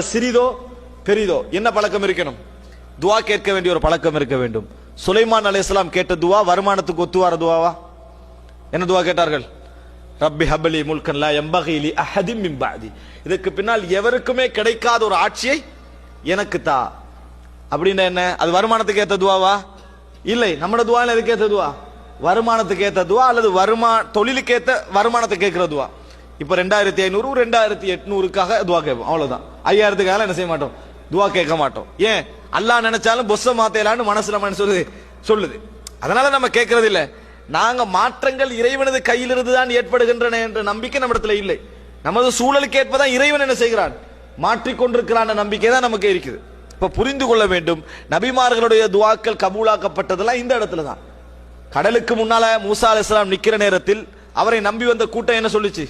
சிறிதோ பெரிதோ என்ன பழக்கம் இருக்கணும்? துவா கேட்க வேண்டிய ஒரு பழக்கம் இருக்க வேண்டும். சுலைமான் அலையாம் கேட்ட துவா வருமானத்துக்கு ஒத்து வர துவாவா? என்ன துவா கேட்டார்கள்? ரப்பி ஹபலி முல்கன் லா யம்பகி அஹதிம் இதுக்கு பின்னால் எவருக்குமே கிடைக்காத ஒரு ஆட்சியை எனக்கு தா. அப்படின்னா என்ன? அது வருமானத்துக்கு ஏத்த துவாவா? இல்லை. நம்மட துவா எதுக்கு ஏத்த துவா? வருமானத்துக்கு ஏத்த துவா அல்லது வருமா தொழிலுக்கு ஏத்த வருமானத்தை கேட்கிற துவா. இப்போ ரெண்டாயிரத்தி ஐநூறு ரெண்டாயிரத்தி எட்நூறுக்காக துவா கேட்போம். அவ்வளவுதான். ஐயாயிரத்துக்காக என்ன செய்ய மாட்டோம்? துவா கேட்க மாட்டோம். ஏன்? அல்லாஹ் நினைச்சாலும் பொஸ்ஸ மாத்தலான்னு மனசுல மனசு சொல்லுது. சொல்லுது. அதனால நம்ம கேட்கறது இல்ல. நாங்க மாற்றங்கள் இறைவனது கையிலிருந்து தான் ஏற்படுகின்றன என்ற நம்பிக்கை நம்ம இடத்துல இல்லை. நமது சூழலுக்கு ஏற்பதான் இறைவன் என்ன செய்கிறான்? மாற்றிக்கொண்டிருக்கிறான் நம்பிக்கை தான் நமக்கு இருக்குது. இப்ப புரிந்து கொள்ள வேண்டும். நபிமார்களுடைய துவாக்கள் கபூலாக்கப்பட்டதெல்லாம் இந்த இடத்துல தான். கடலுக்கு முன்னால மூசா அலிஸ்லாம் நிக்கிற நேரத்தில் அவரை நம்பி வந்த கூட்டம் என்ன சொல்லுச்சு?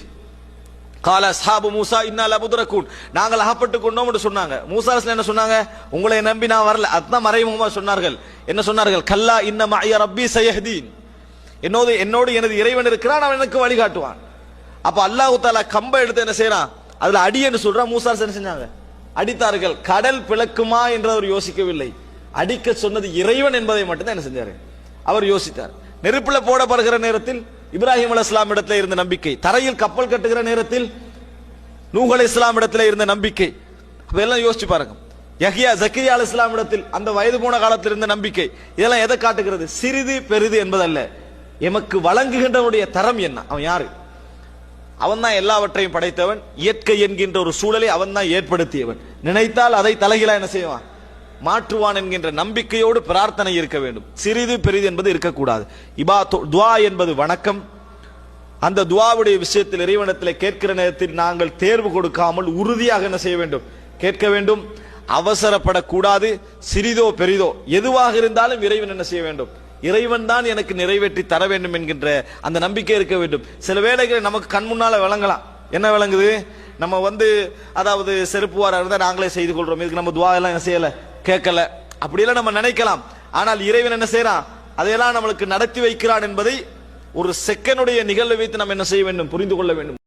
கால சாபு மூசா இன்னா லபுதுரக்கூன் நாங்கள் அகப்பட்டு கொண்டோம் என்று சொன்னாங்க. மூசா என்ன சொன்னாங்க? உங்களை நம்பி நான் வரல. அதுதான் மறைமுகமா சொன்னார்கள். என்ன சொன்னார்கள்? கல்லா இன்னம் ஐயா ரப்பி சயஹ்தீன். என்னோடு என்னோடு எனது இறைவன் இருக்கிறான் அவன் எனக்கு வழிகாட்டுவான். அப்போ அல்லாஹு தாலா கம்பை எடுத்து என்ன செய்யறான் அதுல அடி என்று சொல்றான் மூசா என்ன செஞ்சாங்க? அடித்தார்கள். கடல் பிளக்குமா என்று அவர் யோசிக்கவில்லை. அடிக்க சொன்னது இறைவன் என்பதை மட்டும்தான் என்ன செஞ்சாரு? அவர் யோசித்தார். நெருப்புல போடப்படுகிற நேரத்தில் இப்ராஹிம் அலி இடத்துல இருந்த நம்பிக்கை. தரையில் கப்பல் கட்டுகிற நேரத்தில் நூகலை இஸ்லாம் இடத்துல இருந்த நம்பிக்கை. இதெல்லாம் யோசிச்சு பாருங்க. யஹியா ஜக்கிரியா அலி இஸ்லாம் இடத்தில் அந்த வயது போன காலத்தில் இருந்த நம்பிக்கை. இதெல்லாம் எதை காட்டுகிறது? சிறிது பெரிது என்பதல்ல. எமக்கு வழங்குகின்றவனுடைய தரம் என்ன? அவன் யாரு? அவன் தான் எல்லாவற்றையும் படைத்தவன். இயற்கை என்கின்ற ஒரு சூழலை அவன் தான் ஏற்படுத்தியவன். நினைத்தால் அதை தலைகீழா என்ன செய்வான்? மாற்றுவான் என்கின்ற நம்பிக்கையோடு பிரார்த்தனை இருக்க வேண்டும். சிறிது பெரிது என்பது இருக்கக்கூடாது. இபா துவா என்பது வணக்கம். அந்த துவாவுடைய விஷயத்தில் இறைவனத்தில் கேட்கிற நேரத்தில் நாங்கள் தேர்வு கொடுக்காமல் உறுதியாக என்ன செய்ய வேண்டும்? கேட்க வேண்டும். அவசரப்படக்கூடாது. சிறிதோ பெரிதோ. எதுவாக இருந்தாலும் இறைவன் என்ன செய்ய வேண்டும்? இறைவன் தான் எனக்கு நிறைவேற்றி தர வேண்டும் என்கின்ற அந்த நம்பிக்கை இருக்க வேண்டும். சில வேலைகளை நமக்கு கண் முன்னால விளங்கலாம் என்ன விளங்குது நம்ம வந்து அதாவது செருப்பு வாரம் இருந்தால் நாங்களே செய்து கொள்றோம். இதுக்கு நம்ம துவா எல்லாம் என்ன செய்யல? கேட்கல. அப்படியெல்லாம் நம்ம நினைக்கலாம். ஆனால் இறைவன் என்ன செய்யறான் அதையெல்லாம் நம்மளுக்கு நடத்தி வைக்கிறான் என்பதை ஒரு செகண்டுடைய நிகழ்வை வைத்து நாம் என்ன செய்ய வேண்டும்? புரிந்து கொள்ள வேண்டும்.